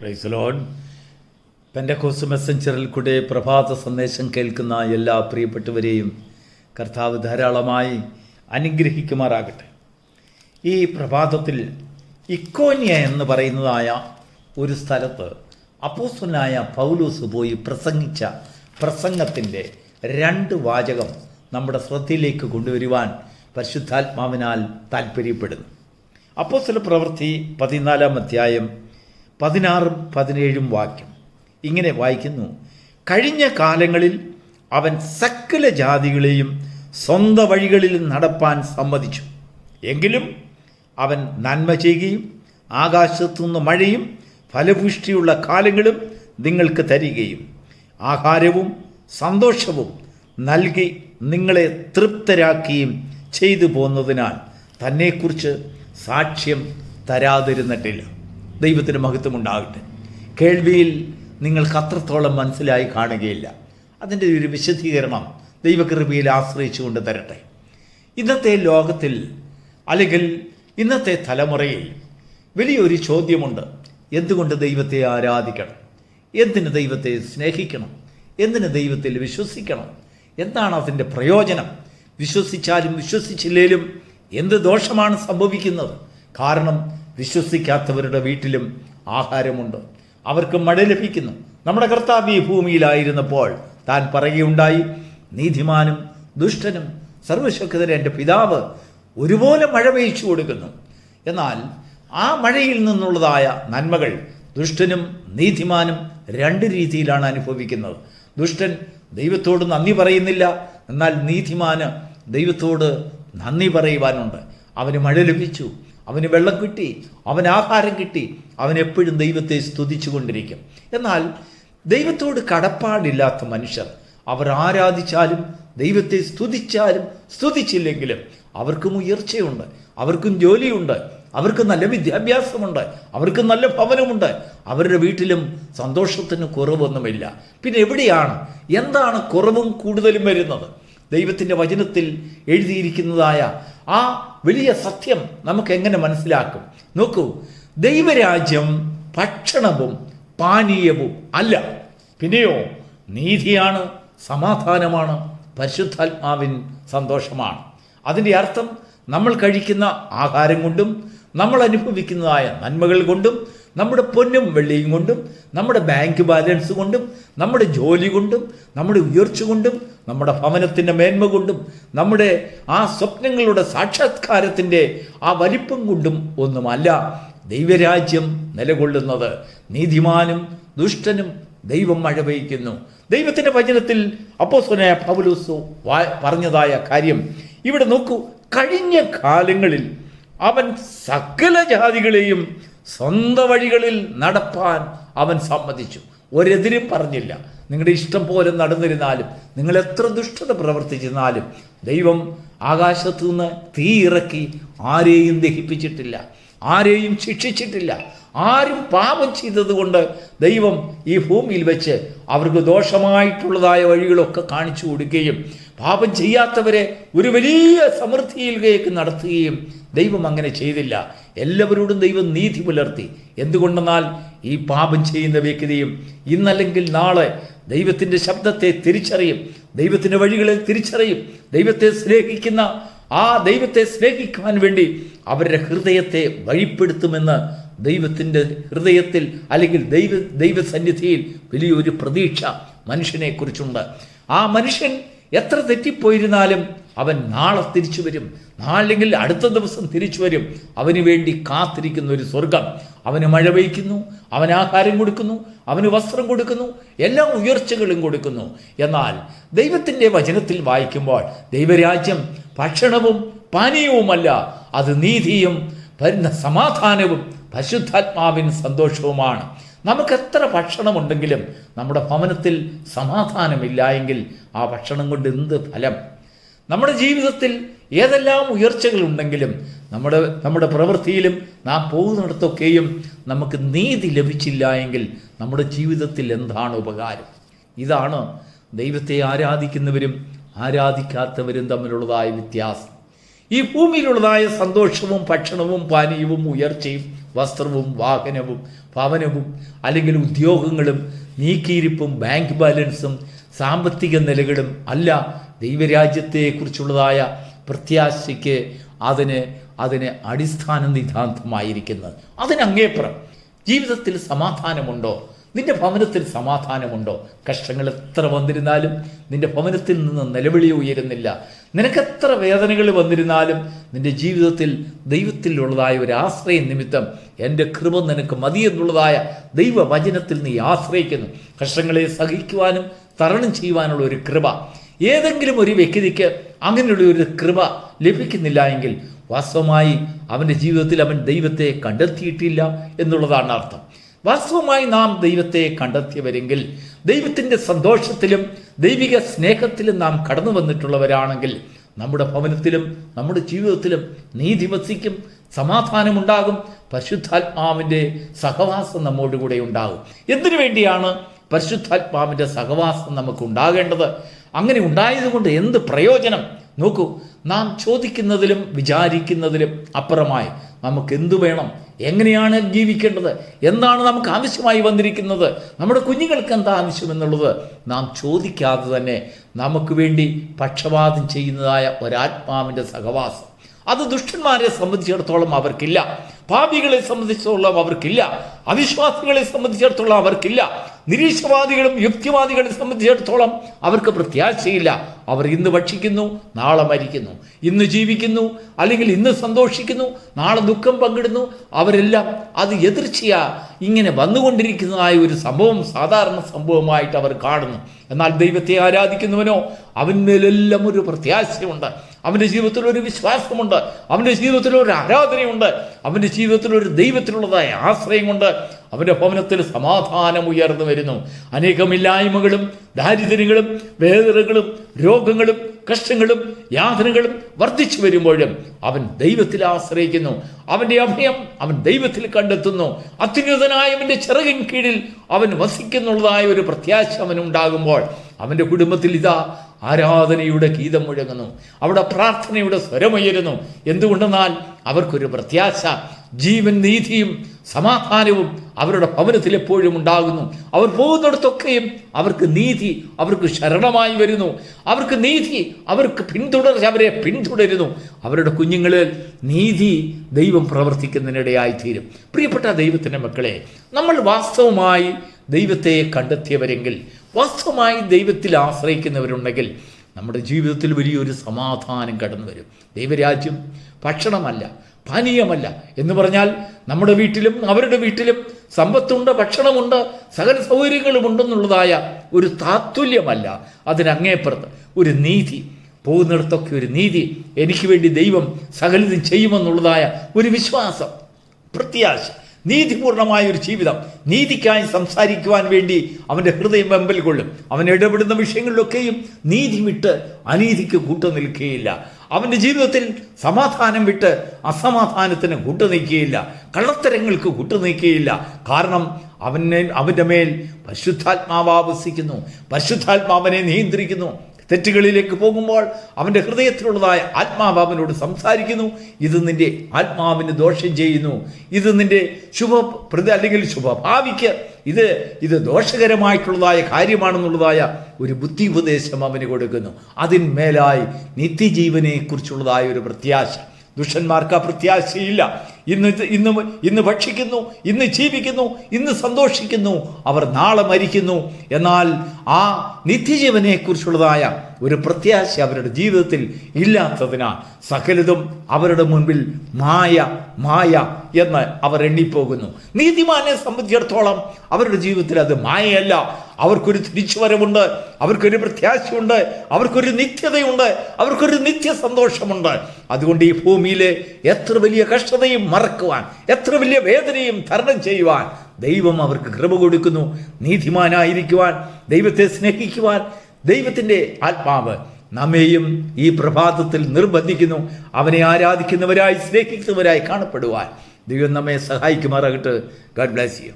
പ്രൈസലോൺ പെൻഡക്കോസ് മെസ്സഞ്ചറിൽ കൂടെ പ്രഭാത സന്ദേശം കേൾക്കുന്ന എല്ലാ പ്രിയപ്പെട്ടവരെയും കർത്താവ് ധാരാളമായി അനുഗ്രഹിക്കുമാറാകട്ടെ. ഈ പ്രഭാതത്തിൽ ഇക്കോന്യ എന്ന് പറയുന്നതായ ഒരു സ്ഥലത്ത് അപ്പോസ്തലനായ പൗലൂസ് പോയി പ്രസംഗിച്ച പ്രസംഗത്തിന്റെ രണ്ട് വാചകം നമ്മുടെ ശ്രദ്ധയിലേക്ക് കൊണ്ടുവരുവാൻ പരിശുദ്ധാത്മാവിനാൽ താല്പര്യപ്പെടുന്നു അപ്പോസ്വല പ്രവൃത്തി പതിനാലാം അധ്യായം പതിനാറും പതിനേഴും വാക്യം. ഇങ്ങനെ വായിക്കുന്നു. കഴിഞ്ഞ കാലങ്ങളിൽ അവൻ സകല ജാതികളെയും സ്വന്ത വഴികളിൽ നടപ്പാൻ സമ്മതിച്ചു. എങ്കിലും അവൻ നന്മ ചെയ്യുകയും ആകാശത്തുനിന്ന് മഴയും ഫലപുഷ്ടിയുള്ള കാലങ്ങളും നിങ്ങൾക്ക് തരികയും ആഹാരവും സന്തോഷവും നൽകി നിങ്ങളെ തൃപ്തരാക്കുകയും ചെയ്തു പോന്നതിനാൽ തന്നെക്കുറിച്ച് സാക്ഷ്യം തരാതിരുന്നിട്ടില്ല. ദൈവത്തിന് മഹത്വമുണ്ടാകട്ടെ. കേൾവിയിൽ നിങ്ങൾക്ക് അത്രത്തോളം മനസ്സിലായി കാണുകയില്ല. അതിന്റെ ഒരു വിശദീകരണം ദൈവകൃപയിൽ ആശ്രയിച്ചുകൊണ്ട് തരട്ടെ. ഇന്നത്തെ ലോകത്തിൽ അല്ലെങ്കിൽ ഇന്നത്തെ തലമുറയിൽ വലിയൊരു ചോദ്യമുണ്ട്. എന്തുകൊണ്ട് ദൈവത്തെ ആരാധിക്കണം? എന്തിന് ദൈവത്തെ സ്നേഹിക്കണം? എന്തിന് ദൈവത്തിൽ വിശ്വസിക്കണം? എന്താണ് അതിന്റെ പ്രയോജനം? വിശ്വസിച്ചാലും വിശ്വസിച്ചില്ലേലും എന്ത് ദോഷമാണ് സംഭവിക്കുന്നത്? കാരണം വിശ്വസിക്കാത്തവരുടെ വീട്ടിലും ആഹാരമുണ്ട്. അവർക്ക് മഴ ലഭിക്കുന്നു. നമ്മുടെ കർത്താവ് ഈ ഭൂമിയിലായിരുന്നപ്പോൾ താൻ പറയുകയുണ്ടായി നീതിമാനും ദുഷ്ടനും സർവശക്തരെ എന്റെ പിതാവ് ഒരുപോലെ മഴ പെയ്ച്ചു കൊടുക്കുന്നു. എന്നാൽ ആ മഴയിൽ നിന്നുള്ളതായ നന്മകൾ ദുഷ്ടനും നീതിമാനും രണ്ട് രീതിയിലാണ് അനുഭവിക്കുന്നത്. ദുഷ്ടൻ ദൈവത്തോട് നന്ദി പറയുന്നില്ല എന്നാൽ നീതിമാന് ദൈവത്തോട് നന്ദി പറയുവാനുണ്ട്. അവന് മഴ ലഭിച്ചു. അവന് വെള്ളം കിട്ടി അവൻ ആഹാരം കിട്ടി അവൻ എപ്പോഴും ദൈവത്തെ സ്തുതിച്ചു കൊണ്ടിരിക്കും. എന്നാൽ ദൈവത്തോട് കടപ്പാടില്ലാത്ത മനുഷ്യർ അവർ ആരാധിച്ചാലും ദൈവത്തെ സ്തുതിച്ചാലും സ്തുതിച്ചില്ലെങ്കിലും അവർക്കും ഉയർച്ചയുണ്ട് അവർക്കും ജോലിയുണ്ട് അവർക്ക് നല്ല വിദ്യാഭ്യാസമുണ്ട് അവർക്ക് നല്ല ഭവനമുണ്ട്. അവരുടെ വീട്ടിലും സന്തോഷത്തിന് കുറവൊന്നുമില്ല. പിന്നെ എവിടെയാണ് എന്താണ് കുറവും കൂടുതലും വരുന്നത്? ദൈവത്തിന്റെ വചനത്തിൽ എഴുതിയിരിക്കുന്നതായ ആ വലിയ സത്യം നമുക്ക് എങ്ങനെ മനസ്സിലാക്കും? നോക്കൂ ദൈവരാജ്യം ഭക്ഷണവും പാനീയവും അല്ല. പിന്നെയോ നീതിയാണ് സമാധാനമാണ് പരിശുദ്ധാത്മാവിൻ സന്തോഷമാണ്. അതിന്റെ അർത്ഥം നമ്മൾ കഴിക്കുന്ന ആഹാരം കൊണ്ടും നമ്മൾ അനുഭവിക്കുന്നതായ നന്മകൾ കൊണ്ടും നമ്മുടെ പൊന്നും വെള്ളിയും കൊണ്ടും നമ്മുടെ ബാങ്ക് ബാലൻസ് കൊണ്ടും നമ്മുടെ ജോലി കൊണ്ടും നമ്മുടെ ഉയർച്ച കൊണ്ടും നമ്മുടെ ഭവനത്തിന്റെ മേന്മ കൊണ്ടും നമ്മുടെ ആ സ്വപ്നങ്ങളുടെ സാക്ഷാത്കാരത്തിന്റെ ആ വലിപ്പം കൊണ്ടും ഒന്നുമല്ല ദൈവരാജ്യം നിലകൊള്ളുന്നത്. നീതിമാനും ദുഷ്ടനും ദൈവം മഴ പെയ്യ്ക്കുന്നു ദൈവത്തിന്റെ വചനത്തിൽ അപ്പോസ്തലനായ പൗലൂസു പറഞ്ഞതായ കാര്യം. ഇവിടെ നോക്കൂ കഴിഞ്ഞ കാലങ്ങളിൽ അവൻ സകല ജാതികളെയും സ്വന്തം വഴികളിൽ നടപ്പാൻ അവൻ സമ്മതിച്ചു. ഒരെതിരും പറഞ്ഞില്ല. നിങ്ങളുടെ ഇഷ്ടം പോലെ നടന്നിരുന്നാലും നിങ്ങൾ എത്ര ദുഷ്ടത പ്രവർത്തിച്ചിരുന്നാലും ദൈവം ആകാശത്തു നിന്ന് തീ ഇറക്കി ആരെയും ദഹിപ്പിച്ചിട്ടില്ല ആരെയും ശിക്ഷിച്ചിട്ടില്ല. ആരും പാപം ചെയ്തതുകൊണ്ട് ദൈവം ഈ ഭൂമിയിൽ വെച്ച് അവർക്ക് ദോഷമായിട്ടുള്ളതായ വഴികളൊക്കെ കാണിച്ചു കൊടുക്കുകയും പാപം ചെയ്യാത്തവരെ ഒരു വലിയ സമൃദ്ധിയിലേക്ക് നടത്തുകയും ദൈവം അങ്ങനെ ചെയ്തില്ല. എല്ലാവരോടും ദൈവം നീതി പുലർത്തി. എന്തുകൊണ്ടെന്നാൽ ഈ പാപം ചെയ്യുന്ന വ്യക്തിയും ഇന്നല്ലെങ്കിൽ നാളെ ദൈവത്തിന്റെ ശബ്ദത്തെ തിരിച്ചറിയും. ദൈവത്തിന്റെ വഴികളെ തിരിച്ചറിയും. ദൈവത്തെ സ്നേഹിക്കുന്ന ആ ദൈവത്തെ സ്നേഹിക്കുവാൻ വേണ്ടി അവരുടെ ഹൃദയത്തെ വഴിപ്പെടുത്തുമെന്ന് ദൈവത്തിന്റെ ഹൃദയത്തിൽ അല്ലെങ്കിൽ ദൈവ ദൈവസന്നിധിയിൽ വലിയൊരു പ്രതീക്ഷ മനുഷ്യനെക്കുറിച്ചുണ്ട്. ആ മനുഷ്യൻ എത്ര തെറ്റിപ്പോയിരുന്നാലും അവൻ നാളെ തിരിച്ചു വരും. നാളെങ്കിൽ അടുത്ത ദിവസം തിരിച്ചു വരും. അവന് വേണ്ടി കാത്തിരിക്കുന്ന ഒരു സ്വർഗം അവന് മഴ പെയ്ക്കുന്നു അവന് ആഹാരം കൊടുക്കുന്നു അവന് വസ്ത്രം കൊടുക്കുന്നു എല്ലാ ഉയർച്ചകളും കൊടുക്കുന്നു. എന്നാൽ ദൈവത്തിന്റെ വചനത്തിൽ വായിക്കുമ്പോൾ ദൈവരാജ്യം ഭക്ഷണവും പാനീയവുമല്ല അത് നീതിയും സമാധാനവും പരിശുദ്ധാത്മാവിൻ സന്തോഷവുമാണ്. നമുക്ക് എത്ര ഭക്ഷണമുണ്ടെങ്കിലും നമ്മുടെ ഭവനത്തിൽ സമാധാനമില്ല എങ്കിൽ ആ ഭക്ഷണം കൊണ്ട് എന്ത് ഫലം? നമ്മുടെ ജീവിതത്തിൽ ഏതെല്ലാം ഉയർച്ചകളുണ്ടെങ്കിലും നമ്മുടെ നമ്മുടെ പ്രവൃത്തിയിലും നാം പോകുന്നിടത്തൊക്കെയും നമുക്ക് നീതി ലഭിച്ചില്ല എങ്കിൽ നമ്മുടെ ജീവിതത്തിൽ എന്താണ് ഉപകാരം? ഇതാണ് ദൈവത്തെ ആരാധിക്കുന്നവരും ആരാധിക്കാത്തവരും തമ്മിലുള്ളതായ വ്യത്യാസം. ഈ ഭൂമിയിലുള്ളതായ സന്തോഷവും ഭക്ഷണവും പാനീയവും ഉയർച്ചയും വസ്ത്രവും വാഹനവും ഭവനവും അല്ലെങ്കിൽ ഉദ്യോഗങ്ങളും നീക്കിയിരിപ്പും ബാങ്ക് ബാലൻസും സാമ്പത്തിക നിലകളും അല്ല ദൈവരാജ്യത്തെക്കുറിച്ചുള്ളതായ പ്രത്യാശയ്ക്ക് അതിന് അതിന് അടിസ്ഥാന നിതാന്തമായിരിക്കുന്നത്. അതിനങ്ങേപ്പുറം ജീവിതത്തിൽ സമാധാനമുണ്ടോ? നിന്റെ ഭവനത്തിൽ സമാധാനമുണ്ടോ? കഷ്ടങ്ങൾ എത്ര വന്നിരുന്നാലും നിന്റെ ഭവനത്തിൽ നിന്ന് നിലവിളി ഉയരുന്നില്ല. നിനക്കെത്ര വേദനകൾ വന്നിരുന്നാലും നിന്റെ ജീവിതത്തിൽ ദൈവത്തിലുള്ളതായ ഒരു ആശ്രയം നിമിത്തം എന്റെ കൃപ നിനക്ക് മതിയെന്നുള്ളതായ ദൈവവചനത്തിൽ നീ ആശ്രയിക്കുന്നു. കഷ്ടങ്ങളെ സഹിക്കുവാനും തരണം ചെയ്യുവാനുള്ള ഒരു കൃപ. ഏതെങ്കിലും ഒരു വ്യക്തിക്ക് അങ്ങനെയുള്ള ഒരു കൃപ ലഭിക്കുന്നില്ല എങ്കിൽ വാസ്തവമായി അവന്റെ ജീവിതത്തിൽ അവൻ ദൈവത്തെ കണ്ടെത്തിയിട്ടില്ല എന്നുള്ളതാണ് അർത്ഥം. വാസ്തവമായി നാം ദൈവത്തെ കണ്ടെത്തിയവരെങ്കിൽ ദൈവത്തിന്റെ സന്തോഷത്തിലും ദൈവിക സ്നേഹത്തിലും നാം കടന്നു വന്നിട്ടുള്ളവരാണെങ്കിൽ നമ്മുടെ ഭവനത്തിലും നമ്മുടെ ജീവിതത്തിലും നീതി വസിക്കും സമാധാനമുണ്ടാകും പരിശുദ്ധാത്മാവിന്റെ സഹവാസം നമ്മോടുകൂടെ ഉണ്ടാകും. എന്തിനു വേണ്ടിയാണ് പരിശുദ്ധാത്മാവിന്റെ സഹവാസം നമുക്ക് ഉണ്ടാകേണ്ടത്? അങ്ങനെ ഉണ്ടായതുകൊണ്ട് എന്ത് പ്രയോജനം? നോക്കൂ നാം ചോദിക്കുന്നതിലും വിചാരിക്കുന്നതിലും അപ്പുറമായി നമുക്ക് എന്തു വേണം? എങ്ങനെയാണ് ജീവിക്കേണ്ടത്? എന്താണ് നമുക്ക് ആവശ്യമായി വന്നിരിക്കുന്നത്? നമ്മുടെ കുഞ്ഞുങ്ങൾക്ക് എന്താ ആവശ്യമെന്നുള്ളത് നാം ചോദിക്കാതെ തന്നെ നമുക്ക് വേണ്ടി പക്ഷപാതം ചെയ്യുന്നതായ ഒരാത്മാവിന്റെ സഹവാസം. അത് ദുഷ്ടന്മാരെ സംബന്ധിച്ചിടത്തോളം അവർക്കില്ല. പാപികളെ സംബന്ധിച്ചിടത്തോളം അവർക്കില്ല. അവിശ്വാസികളെ സംബന്ധിച്ചിടത്തോളം അവർക്കില്ല. നിരീക്ഷവാദികളും യുക്തിവാദികളെ സംബന്ധിച്ചിടത്തോളം അവർക്ക് പ്രത്യാശയില്ല. അവർ ഇന്ന് ഭക്ഷിക്കുന്നു നാളെ മരിക്കുന്നു. ഇന്ന് ജീവിക്കുന്നു അല്ലെങ്കിൽ ഇന്ന് സന്തോഷിക്കുന്നു നാളെ ദുഃഖം പങ്കിടുന്നു. അവരെല്ലാം അത് എതിർച്ചയാ ഇങ്ങനെ വന്നുകൊണ്ടിരിക്കുന്നതായ ഒരു സംഭവം സാധാരണ സംഭവമായിട്ട് അവർ കാണുന്നു. എന്നാൽ ദൈവത്തെ ആരാധിക്കുന്നവനോ അവന്മേലെല്ലാം ഒരു പ്രത്യാശയുണ്ട്. അവന്റെ ജീവിതത്തിൽ ഒരു വിശ്വാസമുണ്ട് അവന്റെ ജീവിതത്തിൽ ഒരു ആരാധനയുണ്ട് അവന്റെ ജീവിതത്തിൽ ഒരു ദൈവത്തിലുള്ളതായ ആശ്രയമുണ്ട്. അവന്റെ ഭവനത്തിൽ സമാധാനം ഉയർന്നു വരുന്നു അനേകമില്ലായ്മകളും ദാരിദ്ര്യങ്ങളും വേദനകളും രോഗങ്ങളും കഷ്ടങ്ങളും യാതനകളും വർദ്ധിച്ചു വരുമ്പോഴും അവൻ ദൈവത്തിൽ ആശ്രയിക്കുന്നു. അവന്റെ അഭയം അവൻ ദൈവത്തിൽ കണ്ടെത്തുന്നു. അത്യുന്നതനായവന്റെ ചിറകിൻ കീഴിൽ അവൻ വസിക്കുന്നുള്ളതായ ഒരു പ്രത്യാശ അവനുണ്ടാകുമ്പോൾ അവന്റെ കുടുംബത്തിൽ ഇതാ ആരാധനയുടെ ഗീതം മുഴങ്ങുന്നു. അവിടെ പ്രാർത്ഥനയുടെ സ്വരമുയരുന്നു. എന്തുകൊണ്ടെന്നാൽ അവർക്കൊരു പ്രത്യാശ ജീവൻ നീതിയും സമാധാനവും അവരുടെ ഭവനത്തിൽ എപ്പോഴും ഉണ്ടാകുന്നു. അവർ പോകുന്നിടത്തൊക്കെയും അവർക്ക് നീതി അവർക്ക് ശരണമായി വരുന്നു. അവർക്ക് നീതി അവർക്ക് പിന്തുടർച്ച അവരെ പിന്തുടരുന്നു. അവരുടെ കുഞ്ഞുങ്ങളിൽ നീതി ദൈവം പ്രവർത്തിക്കുന്നതിനിടയായിത്തീരും. പ്രിയപ്പെട്ട ദൈവത്തിന്റെ മക്കളെ നമ്മൾ വാസ്തവമായി ദൈവത്തെ കണ്ടെത്തിയവരെങ്കിൽ വാസ്തവമായി ദൈവത്തിൽ ആശ്രയിക്കുന്നവരുണ്ടെങ്കിൽ നമ്മുടെ ജീവിതത്തിൽ വലിയൊരു സമാധാനം കടന്നു വരും. ദൈവരാജ്യം ഭക്ഷണമല്ല പാനീയമല്ല എന്ന് പറഞ്ഞാൽ നമ്മുടെ വീട്ടിലും അവരുടെ വീട്ടിലും സമ്പത്തുണ്ട് ഭക്ഷണമുണ്ട് സകല സൗകര്യങ്ങളും ഉണ്ടെന്നുള്ളതായ ഒരു താത്തുല്യമല്ല. അതിനങ്ങേപ്പുറത്ത് ഒരു നീതി പോകുന്നിടത്തൊക്കെ ഒരു നീതി എനിക്ക് വേണ്ടി ദൈവം സകലതും ചെയ്യുമെന്നുള്ളതായ ഒരു വിശ്വാസം പ്രത്യാശ. നീതിപൂർണമായ ഒരു ജീവിതം നീതിക്കായി സംസാരിക്കുവാൻ വേണ്ടി അവന്റെ ഹൃദയം വെമ്പൽ കൊള്ളും. അവൻ ഇടപെടുന്ന വിഷയങ്ങളിലൊക്കെയും നീതി വിട്ട് അനീതിക്ക് കൂട്ടു നിൽക്കുകയില്ല. അവന്റെ ജീവിതത്തിൽ സമാധാനം വിട്ട് അസമാധാനത്തിന് കൂട്ടു നിൽക്കുകയില്ല. കള്ളത്തരങ്ങൾക്ക് കൂട്ടു നിൽക്കുകയില്ല. കാരണം അവനെ അവന്റെ മേൽ പരിശുദ്ധാത്മാവാവസിക്കുന്നു പരിശുദ്ധാത്മാവനെ നിയന്ത്രിക്കുന്നു. തെറ്റുകളിലേക്ക് പോകുമ്പോൾ അവന്റെ ഹൃദയത്തിലുള്ളതായ ആത്മാവ് അവനോട് സംസാരിക്കുന്നു. ഇത് നിന്റെ ആത്മാവിന് ദോഷം ചെയ്യുന്നു. ഇത് നിന്റെ ശുഭ പ്രതി അല്ലെങ്കിൽ ശുഭഭാവിക്ക് ഇത് ഇത് ദോഷകരമായിട്ടുള്ളതായ കാര്യമാണെന്നുള്ളതായ ഒരു ബുദ്ധി ഉപദേശം അവന് കൊടുക്കുന്നു. അതിന്മേലായി നിത്യജീവനെക്കുറിച്ചുള്ളതായ ഒരു പ്രത്യാശ. ദുഷ്ടന്മാർക്ക് ആ പ്രത്യാശയില്ല ഇന്ന് ഇന്ന് ഇന്ന് ഭക്ഷിക്കുന്നു ഇന്ന് ജീവിക്കുന്നു ഇന്ന് സന്തോഷിക്കുന്നു അവർ നാളെ മരിക്കുന്നു. എന്നാൽ ആ നിത്യജീവനെക്കുറിച്ചുള്ളതായ ഒരു പ്രത്യാശ അവരുടെ ജീവിതത്തിൽ ഇല്ലാത്തതിനാൽ സകലതും അവരുടെ മുൻപിൽ മായ മായ എന്ന് അവർ എണ്ണിപ്പോകുന്നു. നീതിമാനെ സംബന്ധിച്ചിടത്തോളം അവരുടെ ജീവിതത്തിൽ അത് മായയല്ല. അവർക്കൊരു തിരിച്ചുവരവുണ്ട് അവർക്കൊരു പ്രത്യാശയുണ്ട് അവർക്കൊരു നിത്യതയുണ്ട് അവർക്കൊരു നിത്യ സന്തോഷമുണ്ട് അതുകൊണ്ട് ഈ ഭൂമിയിലെ എത്ര വലിയ കഷ്ടതയും മറക്കുവാൻ എത്ര വലിയ വേദനയും തരണം ചെയ്യുവാൻ ദൈവം അവർക്ക് കൃപ കൊടുക്കുന്നു. നീതിമാനായിരിക്കുവാൻ ദൈവത്തെ സ്നേഹിക്കുവാൻ ദൈവത്തിന്റെ ആത്മാവ് നമ്മെയും ഈ പ്രഭാതത്തിൽ നിർബന്ധിക്കുന്നു. അവനെ ആരാധിക്കുന്നവരായി സ്നേഹിക്കുന്നവരായി കാണപ്പെടുവാൻ ദൈവം നമ്മെ സഹായിക്കുമാറാകട്ടെ. ഗാഡ് ബ്ലാസ് യു